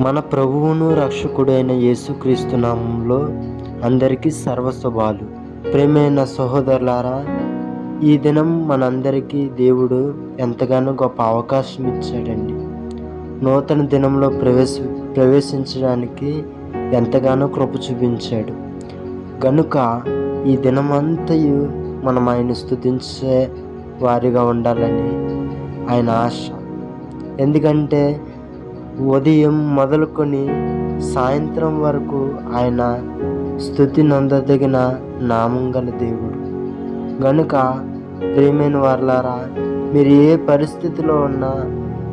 మన ప్రభువును రక్షకుడైన యేసుక్రీస్తు నామంలో అందరికీ సర్వస్వభాలు ప్రేమైన సహోదరులారా ఈ దినం మనందరికీ దేవుడు ఎంతగానో గొప్ప అవకాశం ఇచ్చాడండి. నూతన దినంలో ప్రవేశ ప్రవేశించడానికి ఎంతగానో కృప చూపించాడు. గనుక ఈ దినమంతయు మనం ఆయన స్థుతించే వారిగా ఉండాలని ఆయన ఆశ. ఎందుకంటే ఉదయం మొదలుకొని సాయంత్రం వరకు ఆయన స్థుతి నందదగిన నామం గల దేవుడు. గనుక ప్రేమైన వర్లారా మీరు ఏ పరిస్థితిలో ఉన్నా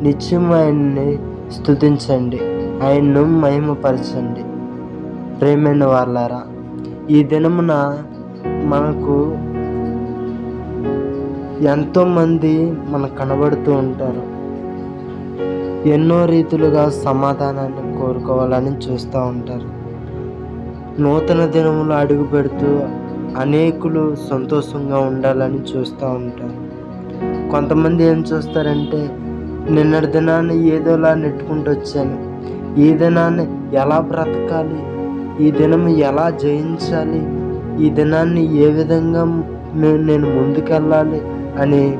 నిత్యం ఆయన్ని స్థుతించండి ఆయన్ను మహిమపరచండి. ప్రేమైన వర్లారా ఈ దినమున మనకు ఎంతోమంది మనకు కనబడుతూ ఉంటారు. ఎన్నో రీతులుగా సమాధానాన్ని కోరుకోవాలని చూస్తూ ఉంటారు. నూతన దినములు అడుగు పెడుతూ అనేకులు సంతోషంగా ఉండాలని చూస్తూ ఉంటారు. కొంతమంది ఏం చూస్తారంటే నిన్నటి దినాన్ని ఏదోలా నెట్టుకుంటూ వచ్చాను. ఈ దినాన్ని ఎలా బ్రతకాలి? ఈ దినం ఎలా జయించాలి? ఈ దినాన్ని ఏ విధంగా నేను ముందుకెళ్ళాలి? అని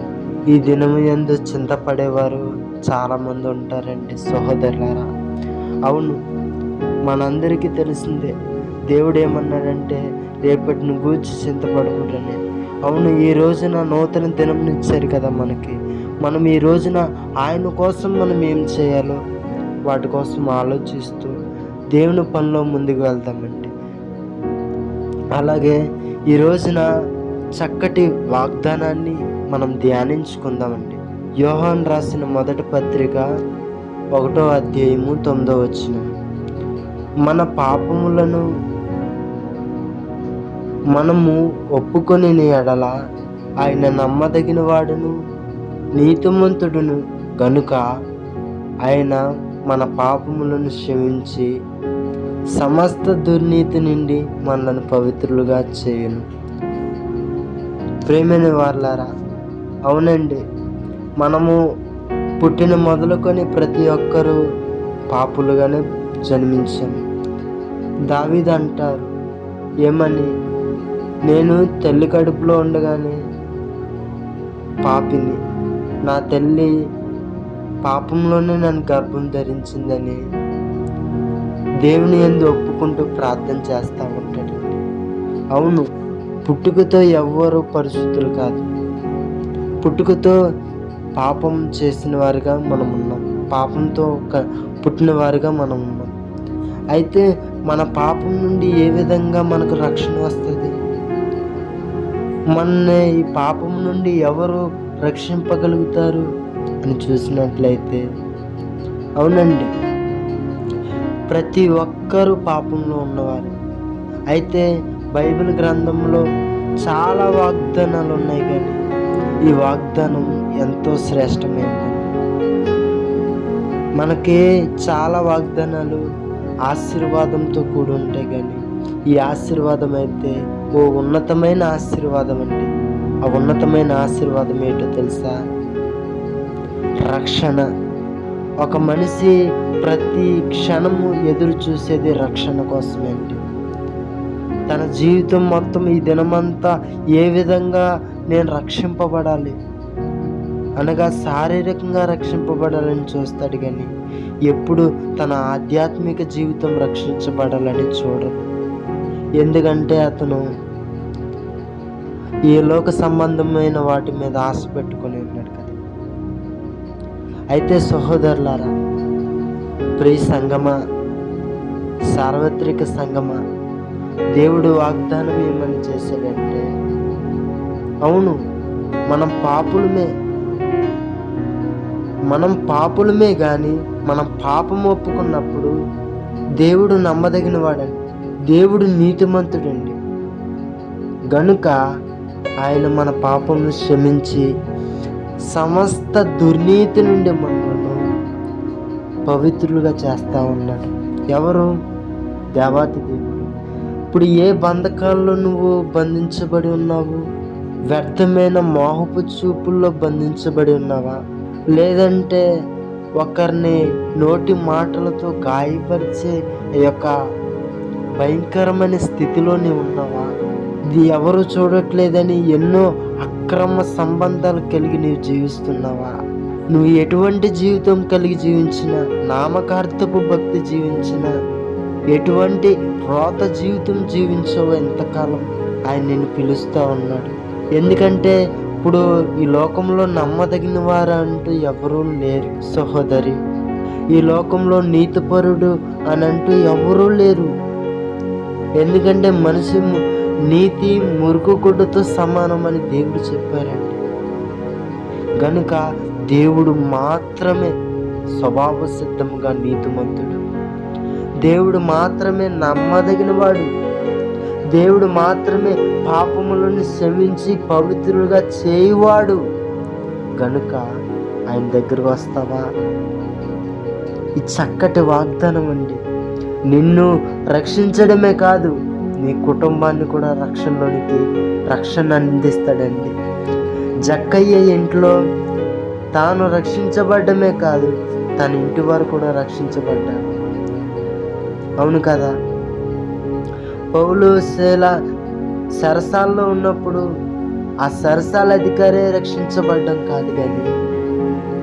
ఈ దినం ఎందు చింతపడేవారు చాలామంది ఉంటారండి సహోదరులారా. అవును మనందరికీ తెలిసిందే దేవుడు ఏమన్నాడంటే రేపటిని గూర్చి చింతపడకూడని అవును ఈ రోజున నూతన దినం ఇచ్చారు కదా మనకి. మనం ఈ రోజున ఆయన కోసం మనం ఏం చేయాలో వాటి కోసం ఆలోచిస్తూ దేవుని పనిలో ముందుకు వెళ్దామండి. అలాగే ఈ రోజున చక్కటి వాగ్దానాన్ని మనం ధ్యానించుకుందామండి. యోహాన్ రాసిన మొదటి పత్రిక ఒకటో అధ్యాయము తొమ్మిదో వచ్చిన మన పాపములను మనము ఒప్పుకొని ఎడల ఆయన నమ్మదగిన వాడును నీతిమంతుడును. గనుక ఆయన మన పాపములను క్షమించి సమస్త దుర్నీతి నుండి మనను పవిత్రులుగా చేయను. ప్రేమైన వాళ్ళారా అవునండి. మనము పుట్టిన మొదలుకొని ప్రతి ఒక్కరూ పాపులుగానే జన్మించాము దావీద్ అంటారు ఏమని? నేను తల్లి కడుపులో ఉండగానే పాపిని. నా తల్లి పాపంలోనే నన్ను గర్భం ధరించిందని దేవుని ఎందు ఒప్పుకుంటూ ప్రార్థన చేస్తూ ఉంటాడు. అవును పుట్టుకతో ఎవ్వరూ పరిశుద్ధులు కాదు. పుట్టుకతో పాపం చేసిన వారిగా మనం ఉన్నాం. పాపంతో పుట్టిన వారిగా మనం ఉన్నాం. అయితే మన పాపం నుండి ఏ విధంగా మనకు రక్షణ వస్తుంది? మన ఈ పాపం నుండి ఎవరు రక్షింపగలుగుతారు అని చూసినట్లయితే అవునండి. ప్రతి ఒక్కరూ పాపంలో ఉన్నవారు. అయితే బైబిల్ గ్రంథంలో చాలా వాగ్దానాలు ఉన్నాయి కానీ ఈ వాగ్దానం ఎంతో శ్రేష్టమైనది. మనకి చాలా వాగ్దానాలు ఆశీర్వాదంతో కూడి ఉంటాయి కానీ ఈ ఆశీర్వాదం అయితే ఓ ఉన్నతమైన ఆశీర్వాదం అండి. ఆ ఉన్నతమైన ఆశీర్వాదం ఏంటో తెలుసా? రక్షణ. ఒక మనిషి ప్రతి క్షణము ఎదురు చూసేది రక్షణ కోసమే అండి. తన జీవితం మొత్తం ఈ దినమంతా ఏ విధంగా నేను రక్షింపబడాలి? అనగా శారీరకంగా రక్షింపబడాలని చూస్తాడు కానీ ఎప్పుడు తన ఆధ్యాత్మిక జీవితం రక్షించబడాలని చూడదు ఎందుకంటే అతను ఈ లోక సంబంధమైన వాటి మీద ఆశ పెట్టుకొని ఉన్నాడు కదా. అయితే సహోదరులారా ప్రియ సంగమ సార్వత్రిక సంగమ దేవుడు వాగ్దానం ఏమని చేశాడంటే అవును మనం పాపులమే మనం పాపులమే కానీ మనం పాపం ఒప్పుకున్నప్పుడు దేవుడు నమ్మదగిన వాడండి దేవుడు నీతిమంతుడండి. గనుక ఆయన మన పాపమును క్షమించి సమస్త దుర్నీతి నుండి మనలను పవిత్రులుగా చేస్తూ ఉన్నాడు. ఎవరు? దేవాతి దేవుడు. ఇప్పుడు ఏ బంధకాల్లో నువ్వు బంధించబడి ఉన్నావు? వ్యర్థమైన మోహపు చూపుల్లో బంధించబడి ఉన్నావా? లేదంటే ఒకరిని నోటి మాటలతో గాయపరిచే ఈ యొక్క భయంకరమైన స్థితిలోనే ఉన్నావా? ఇది ఎవరు చూడట్లేదని ఎన్నో అక్రమ సంబంధాలు కలిగి నీవు జీవిస్తున్నావా? నువ్వు ఎటువంటి జీవితం కలిగి జీవించిన నామకార్థపు భక్తి జీవించిన ఎటువంటి రోత జీవితం జీవించవో ఎంతకాలం ఆయన నిన్ను పిలుస్తూ ఉన్నాడు. ఎందుకంటే ఇప్పుడు ఈ లోకంలో నమ్మదగిన వారు అంటూ ఎవరూ లేరు సహోదరి. ఈ లోకంలో నీతిపరుడు అని అంటూ ఎవరూ లేరు. ఎందుకంటే మనిషి నీతి మురుగుగుడ్డతో సమానం సమానమని దేవుడు చెప్పారండి. కనుక దేవుడు మాత్రమే స్వభావ సిద్ధముగా నీతిమంతుడు. దేవుడు మాత్రమే నమ్మదగిన వాడు దేవుడు మాత్రమే పాపములను క్షమించి పవిత్రులుగా చేయువాడు. గనుక ఆయన దగ్గరకు వస్తావా? ఈ చక్కటి వాగ్దానం అండి. నిన్ను రక్షించడమే కాదు నీ కుటుంబాన్ని కూడా రక్షణలోనికి రక్షణ అందిస్తాడండి. జక్కయ్య ఇంట్లో తాను రక్షించబడ్డమే కాదు తన ఇంటి వారు కూడా రక్షించబడ్డాడు అవును కదా? పౌలు శేల సరసాల్లో ఉన్నప్పుడు ఆ సరసాల అధికారే రక్షించబడ్డం కాదు కానీ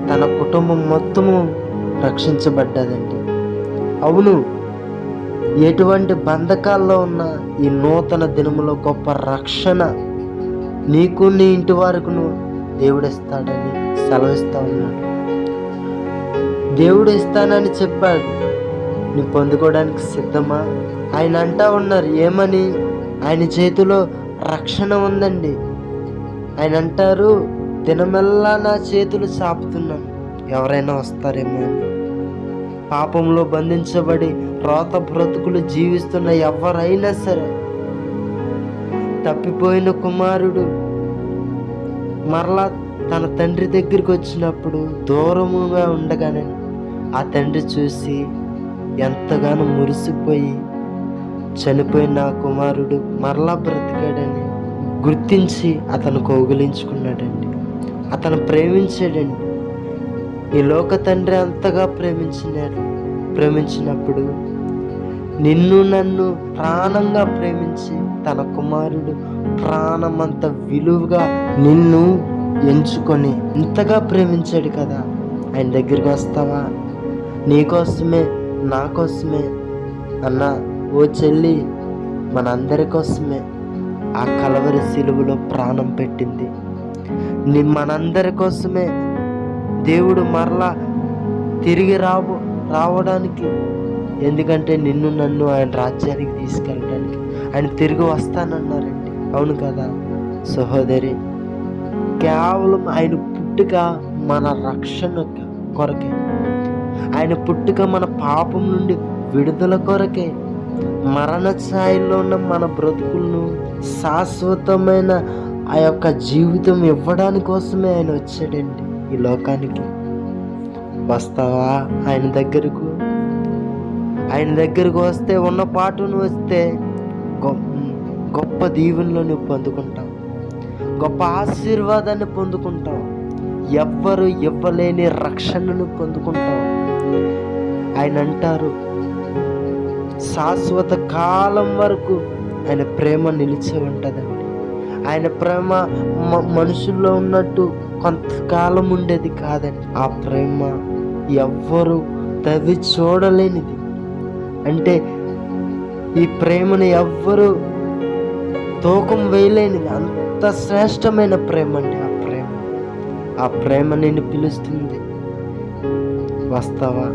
తన కుటుంబం మొత్తము రక్షించబడ్డదండి. అవును ఎటువంటి బంధకాల్లో ఉన్న ఈ నూతన దినములో గొప్ప రక్షణ నీకు నీ ఇంటి వరకును దేవుడిస్తాడని సెలవిస్తా ఉన్నాడు. దేవుడు ఇస్తానని చెప్పాడు. నీ పొందుకోవడానికి సిద్ధమా? ఆయన అంటా ఉన్నారు ఏమని? ఆయన చేతిలో రక్షణ ఉందండి. ఆయన అంటారు దినమెల్లా నా చేతులు చాపుతున్నాను. ఎవరైనా వస్తారేమో అని. పాపంలో బంధించబడి రోత బ్రతుకులు జీవిస్తున్న ఎవరైనా సరే తప్పిపోయిన కుమారుడు మరలా తన తండ్రి దగ్గరికి వచ్చినప్పుడు దూరముగా ఉండగానే ఆ తండ్రి చూసి ఎంతగానో మురిసిపోయి చనిపోయిన ఆ కుమారుడు మరలా బ్రతికాడని గుర్తించి అతను కౌగిలించుకున్నాడండి. అతను ప్రేమించాడండి. ఈ లోక తండ్రి అంతగా ప్రేమించినాడు. ప్రేమించినప్పుడు నిన్ను నన్ను ప్రాణంగా ప్రేమించి తన కుమారుడు ప్రాణమంత విలువగా నిన్ను ఎంచుకొని ఇంతగా ప్రేమించాడు కదా. ఆయన దగ్గరికి వస్తావా? నీకోసమే నా కోసమే. అన్న ఓ చెల్లి మనందరి కోసమే. ఆ కలవరి సిలువలో ప్రాణం పెట్టింది. నీ మనందరి కోసమే. దేవుడు మరలా తిరిగి రావు రావడానికి. ఎందుకంటే నిన్ను నన్ను ఆయన రాజ్యానికి తీసుకెళ్ళడానికి. ఆయన తిరిగి వస్తానన్నారండి. అవును కదా సహోదరి. కేవలం ఆయన పుట్టుక మన రక్షణ కొరకే. ఆయన పుట్టుక మన పాపం నుండి విడుదల కొరకే. మరణ ఛాయల్లో ఉన్న మన బ్రతుకులను శాశ్వతమైన ఆ యొక్క జీవితం ఇవ్వడానికి కోసమే ఆయన వచ్చాడండి ఈ లోకానికి. వస్తావా ఆయన దగ్గరకు? ఆయన దగ్గరకు వస్తే ఉన్న పాటును వస్తే గొప్ప గొప్ప దీవెనలో నువ్వు పొందుకుంటావు. గొప్ప ఆశీర్వాదాన్ని పొందుకుంటావు. ఎవ్వరు ఇవ్వలేని రక్షణను పొందుకుంటావు. ఆయన అంటారు శాశ్వత కాలం వరకు ఆయన ప్రేమ నిలిచి ఉంటుందండి. ఆయన ప్రేమ మనుషుల్లో ఉన్నట్టు కొంతకాలం ఉండేది కాదండి. ఆ ప్రేమ ఎవ్వరు తవ్వి చూడలేనిది. అంటే ఈ ప్రేమను ఎవ్వరు తూకం వేయలేనిది. అంత శ్రేష్టమైన ప్రేమ అండి ఆ ప్రేమ. ఆ ప్రేమ నేను పిలుస్తుంది. వస్తావా?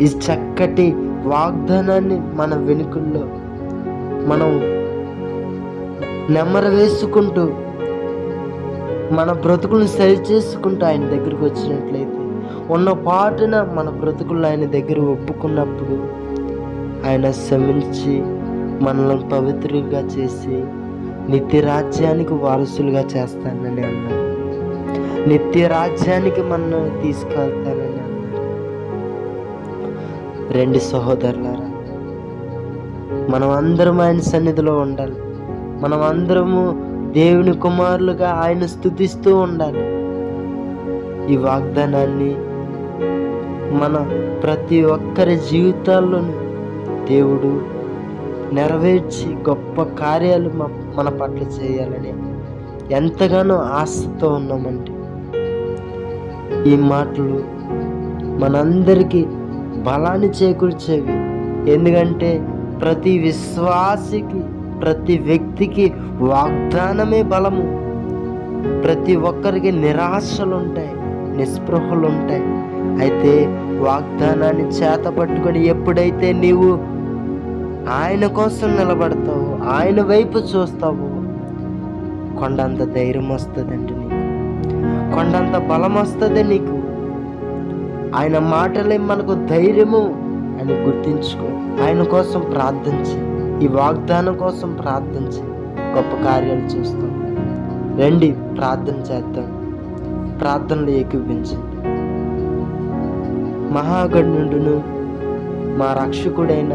ఈ చక్కటి వాగ్దానాన్ని మన వెనుకల్లో మనం నెమ్మర వేసుకుంటూ మన బ్రతుకులను సరి చేసుకుంటూ ఆయన దగ్గరికి వచ్చినట్లయితే ఉన్న పాటున మన బ్రతుకులు ఆయన దగ్గర ఒప్పుకున్నప్పుడు ఆయన శ్రమించి మనల్ని పవిత్రులుగా చేసి నిత్య రాజ్యానికి వారసులుగా చేస్తానని అన్నాడు. నిత్య రాజ్యానికి మనం తీసుకెళ్తానని రెండు సహోదరులారా మనం అందరం ఆయన సన్నిధిలో ఉండాలి. మనం అందరము దేవుని కుమారులుగా ఆయన స్థుతిస్తూ ఉండాలి. ఈ వాగ్దానాన్ని మన ప్రతి ఒక్కరి జీవితాల్లోనూ దేవుడు నెరవేర్చి గొప్ప కార్యాలు మన పట్ల చేయాలని ఎంతగానో ఆశతో ఉన్నామండి. ఈ మాటలు మనందరికీ బలాన్ని చేకూర్చేవి. ఎందుకంటే ప్రతి విశ్వాసికి ప్రతి వ్యక్తికి వాగ్దానమే బలము. ప్రతి ఒక్కరికి నిరాశలు ఉంటాయి నిస్పృహలు ఉంటాయి అయితే వాగ్దానాన్ని చేత పట్టుకొని ఎప్పుడైతే నీవు ఆయన కోసం నిలబడతావు ఆయన వైపు చూస్తావు కొండంత ధైర్యం వస్తుందండి నీకు. కొండంత బలం వస్తుంది నీకు. ఆయన మాటలే మనకు ధైర్యము అని గుర్తించుకో. ఆయన కోసం ప్రార్థించి. ఈ వాగ్దానం కోసం ప్రార్థించి. గొప్ప కార్యాలు చేస్తాం రండి ప్రార్థన చేద్దాం. ప్రార్థనలు ఏకీపించండి మహాగణుడును మా రక్షకుడైన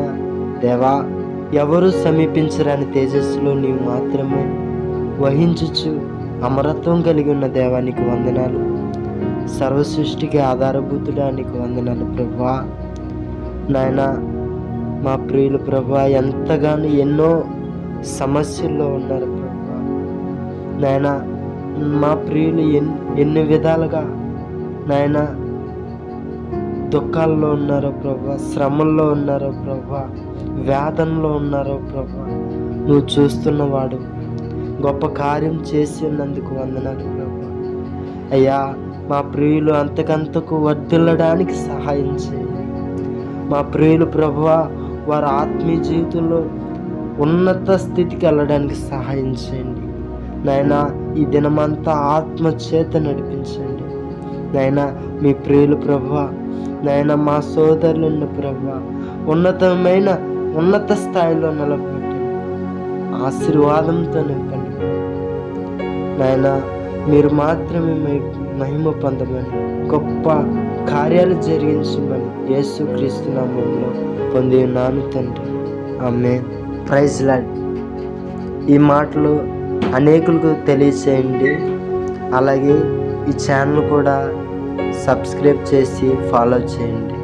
దేవా ఎవరు సమీపించరాని తేజస్సులో నీవు మాత్రమే వహించుచు అమరత్వం కలిగి ఉన్న దేవానికి వందనాలు. సర్వసృష్టికి ఆధారభూతుడానికి వందనాలు ప్రభా నాయన మా ప్రియులు ప్రభా ఎంతగానో ఎన్నో సమస్యల్లో ఉన్నారు ప్రభా నాయన మా ప్రియులు ఎన్ ఎన్ని విధాలుగా నాయన దుఃఖాల్లో ఉన్నారో ప్రభా శ్రమల్లో ఉన్నారో ప్రభా వేదనలో ఉన్నారో ప్రభా నువ్వు చూస్తున్నవాడు గొప్ప కార్యం చేసినందుకు వందనాలు ప్రభా అయ్యా మా ప్రియులు అంతకంతకు వర్ధిల్లడానికి సహాయం చేయండి మా ప్రియులు ప్రభువ వారి ఆత్మీయ జీవితంలో ఉన్నత స్థితికి వెళ్ళడానికి సహాయం చేయండి. నాయన ఈ దినమంతా ఆత్మ చేత నడిపించండి. నాయన మీ ప్రియులు ప్రభువ నాయన మా సోదరులను ప్రభువ ఉన్నతమైన ఉన్నత స్థాయిలో నిలబెట్టండి ఆశీర్వాదంతో నింపండి. నాయన మీరు మాత్రమే మహి- మహిమ పొందమని గొప్ప కార్యాలు జరిగించమని యేసు క్రీస్తు నామంలో పొంది ఉన్నాను తండ్రి. ఆమె ప్రైజ్ లాడ్. ఈ మాటలు అనేకులకు తెలియచేయండి. అలాగే ఈ ఛానల్ కూడా సబ్స్క్రైబ్ చేసి ఫాలో చేయండి.